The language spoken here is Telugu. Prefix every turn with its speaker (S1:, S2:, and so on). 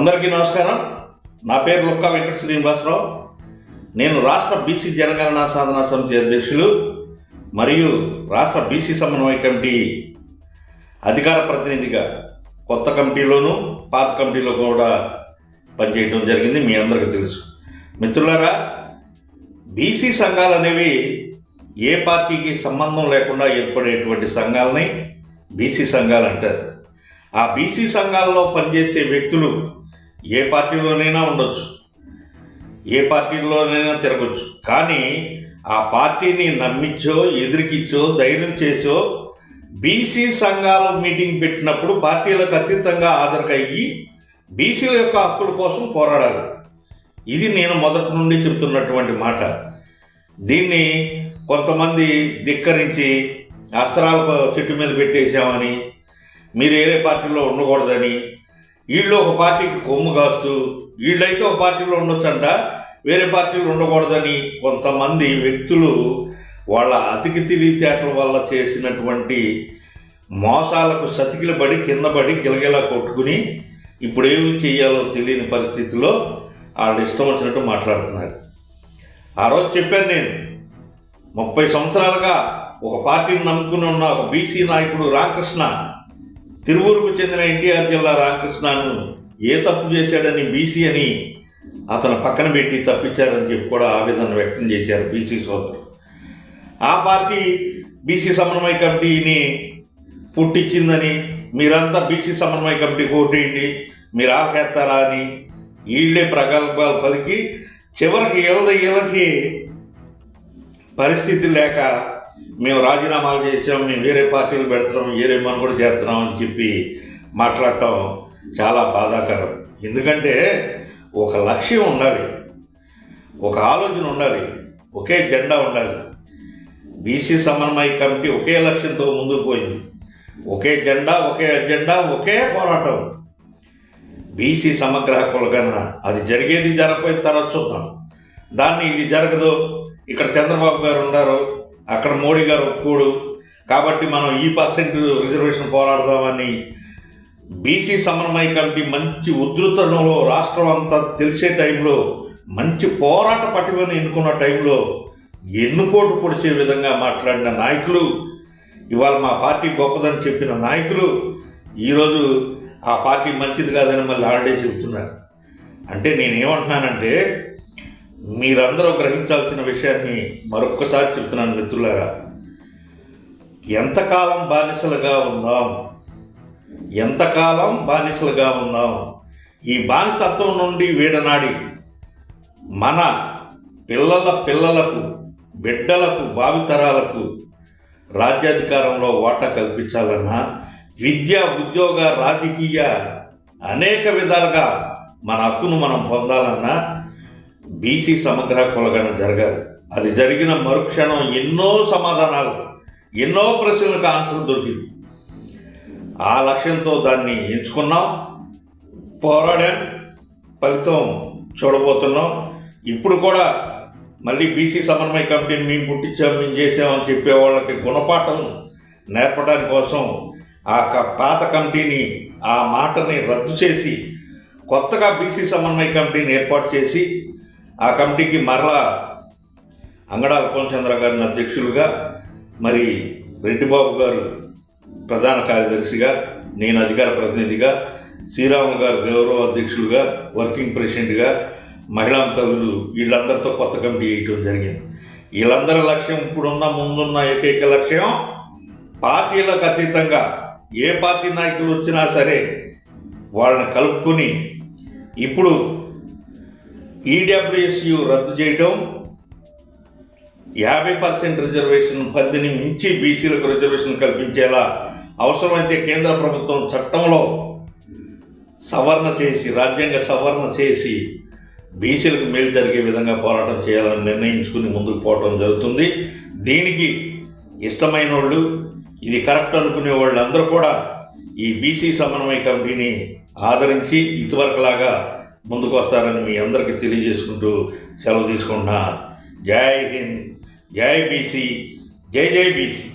S1: అందరికీ నమస్కారం. నా పేరు లుక్కా వెంకట శ్రీనివాసరావు. నేను రాష్ట్ర బీసీ జనగణన సాధన సమితి అధ్యక్షులు మరియు రాష్ట్ర బీసీ సమన్వయ కమిటీ అధికార ప్రతినిధిగా కొత్త కమిటీలోను పాత కమిటీలో కూడా పనిచేయడం జరిగింది. మీ అందరికీ తెలుసు. మిత్రులారా బీసీ సంఘాలు అనేవి ఏ పార్టీకి సంబంధం లేకుండా ఏర్పడేటువంటి సంఘాలని బీసీ సంఘాలు అంటారు. ఆ బీసీ సంఘాల్లో పనిచేసే వ్యక్తులు ఏ పార్టీలోనైనా ఉండొచ్చు. ఏ పార్టీలోనైనా తిరగచ్చు. కానీ ఆ పార్టీని నమ్మించో ఎదిరికిచ్చో ధైర్యం చేసో బీసీ సంఘాల మీటింగ్ పెట్టినప్పుడు పార్టీలకు అతీతంగా హాజరుకయ్యి బీసీల యొక్క హక్కుల కోసం పోరాడాలి. ఇది నేను మొదటి నుండి చెప్తున్నటువంటి మాట. దీన్ని కొంతమంది ధిక్కరించి అస్త్రాల చెట్టు మీద పెట్టేశామని మీరు వేరే పార్టీలో ఉండకూడదని వీళ్ళు ఒక పార్టీకి కొమ్ము కాస్తూ వీళ్ళైతే ఒక పార్టీలో ఉండొచ్చంట వేరే పార్టీలు ఉండకూడదని కొంతమంది వ్యక్తులు వాళ్ళ అతికి తెలివితేటల వల్ల చేసినటువంటి మోసాలకు సతికిల పడి కింద పడి గిలగిలా కొట్టుకుని ఇప్పుడు ఏమి చేయాలో తెలియని పరిస్థితిలో వాళ్ళు ఇష్టం వచ్చినట్టు మాట్లాడుతున్నారు. ఆ రోజు చెప్పాను నేను ముప్పై సంవత్సరాలుగా ఒక పార్టీని నమ్ముకుని ఉన్న ఒక బీసీ నాయకుడు రామకృష్ణ తిరువూరుకు చెందిన ఎన్టీఆర్ జిల్లా రామకృష్ణను ఏ తప్పు చేశాడని బీసీ అని అతను పక్కన పెట్టి తప్పించారని చెప్పి కూడా ఆవేదన వ్యక్తం చేశారు బీసీ సోదరులు ఆ పార్టీ బీసీ సమన్వయ కమిటీని పుట్టించిందని మీరంతా బీసీ సమన్వయ కమిటీకి ఓటేయండి మీరు ఆకేస్తారా అని వీళ్ళే ప్రగల్భాలు పలికి చివరికి ఇళ్ళ ఇళ్ళకి పరిస్థితి లేక మేము రాజీనామాలు చేసాం మేము వేరే పార్టీలు పెడుతున్నాం వేరే మనం కూడా చేస్తున్నాం అని చెప్పి మాట్లాడటం చాలా బాధాకరం. ఎందుకంటే ఒక లక్ష్యం ఉండాలి ఒక ఆలోచన ఉండాలి ఒకే జెండా ఉండాలి. బీసీ సమన్వయ కమిటీ ఒకే లక్ష్యంతో ముందుకు పోయింది. ఒకే జెండా ఒకే అజెండా ఒకే పోరాటం. బీసీ సమగ్ర హక్కుల గణన అది జరిగేది జరగపోయి తర్వాత చూద్దాం. దాన్ని ఇది జరగదు. ఇక్కడ చంద్రబాబు గారు ఉన్నారు. అక్కడ మోడీ గారు ఒప్పుకోడు. కాబట్టి మనం ఈ పర్సెంట్ రిజర్వేషన్ పోరాడదామని బీసీ సమన్వయ కమిటీ మంచి ఉధృతంలో రాష్ట్రం అంతా తెలిసే టైంలో మంచి పోరాట పటిమని ఎన్నుకున్న టైంలో ఎన్నుకోటు పొడిచే విధంగా మాట్లాడిన నాయకులు ఇవాళ మా పార్టీ గొప్పదని చెప్పిన నాయకులు ఈరోజు ఆ పార్టీ మంచిది కాదని మళ్ళీ ఆల్రెడీ చెబుతున్నారు. అంటే నేనేమంటున్నానంటే మీరందరూ గ్రహించాల్సిన విషయాన్ని మరొక్కసారి చెప్తున్నాను మిత్రులారా. ఎంతకాలం బానిసలుగా ఉందాం? ఎంతకాలం బానిసలుగా ఉందాం? ఈ బానిసత్వం నుండి వీడనాడి మన పిల్లల పిల్లలకు బిడ్డలకు భావితరాలకు రాజ్యాధికారంలో వాటా కల్పించాలన్నా విద్య ఉద్యోగ రాజకీయ అనేక విధాలుగా మన హక్కును మనం పొందాలన్నా బీసీ సమగ్ర కులగణ జరగాలి అది జరిగిన మరుక్షణం ఎన్నో సమాధానాలు ఎన్నో ప్రశ్నలకు ఆన్సర్ దొరికింది. ఆ లక్ష్యంతో దాన్ని ఎంచుకున్నాం పోరాడాం ఫలితం చూడబోతున్నాం. ఇప్పుడు కూడా మళ్ళీ బీసీ సమన్వయ కమిటీని మేము పుట్టించాం మేము చేసామని చెప్పే వాళ్ళకి గుణపాఠం నేర్పడానికి కోసం ఆ పాత కమిటీని ఆ మాటని రద్దు చేసి కొత్తగా బీసీ సమన్వయ కమిటీని ఏర్పాటు చేసి ఆ కమిటీకి మరలా అంగడాల కోనచంద్ర గారిని అధ్యక్షులుగా మరి రెడ్డిబాబు గారు ప్రధాన కార్యదర్శిగా నేను అధికార ప్రతినిధిగా శ్రీరాములు గారు గౌరవ అధ్యక్షులుగా వర్కింగ్ ప్రెసిడెంట్గా మహిళా తల్లులు వీళ్ళందరితో కొత్త కమిటీ వేయటం జరిగింది. వీళ్ళందరి లక్ష్యం ఇప్పుడున్న ముందున్న ఏకైక లక్ష్యం పార్టీలకు అతీతంగా ఏ పార్టీ నాయకులు వచ్చినా సరే వాళ్ళని కలుపుకొని ఇప్పుడు ఈడబ్ల్యూఎస్యు రద్దు చేయటం యాభై పర్సెంట్ రిజర్వేషన్ పరిధిని మించి బీసీలకు రిజర్వేషన్ కల్పించేలా అవసరమైతే కేంద్ర ప్రభుత్వం చట్టంలో సవరణ చేసి రాజ్యాంగ సవరణ చేసి బీసీలకు మేలు జరిగే విధంగా పోరాటం చేయాలని నిర్ణయించుకుని ముందుకు పోవటం జరుగుతుంది. దీనికి ఇష్టమైన వాళ్ళు ఇది కరెక్ట్ అనుకునే వాళ్ళందరూ కూడా ఈ బీసీ సమన్వయ కమిటీని ఆదరించి ఇదివరకులాగా ముందుకు వస్తారని మీ అందరికీ తెలియజేసుకుంటూ సెలవు తీసుకుంటున్నా. జై హింద్ జై బీసీ జై జై బీసీ.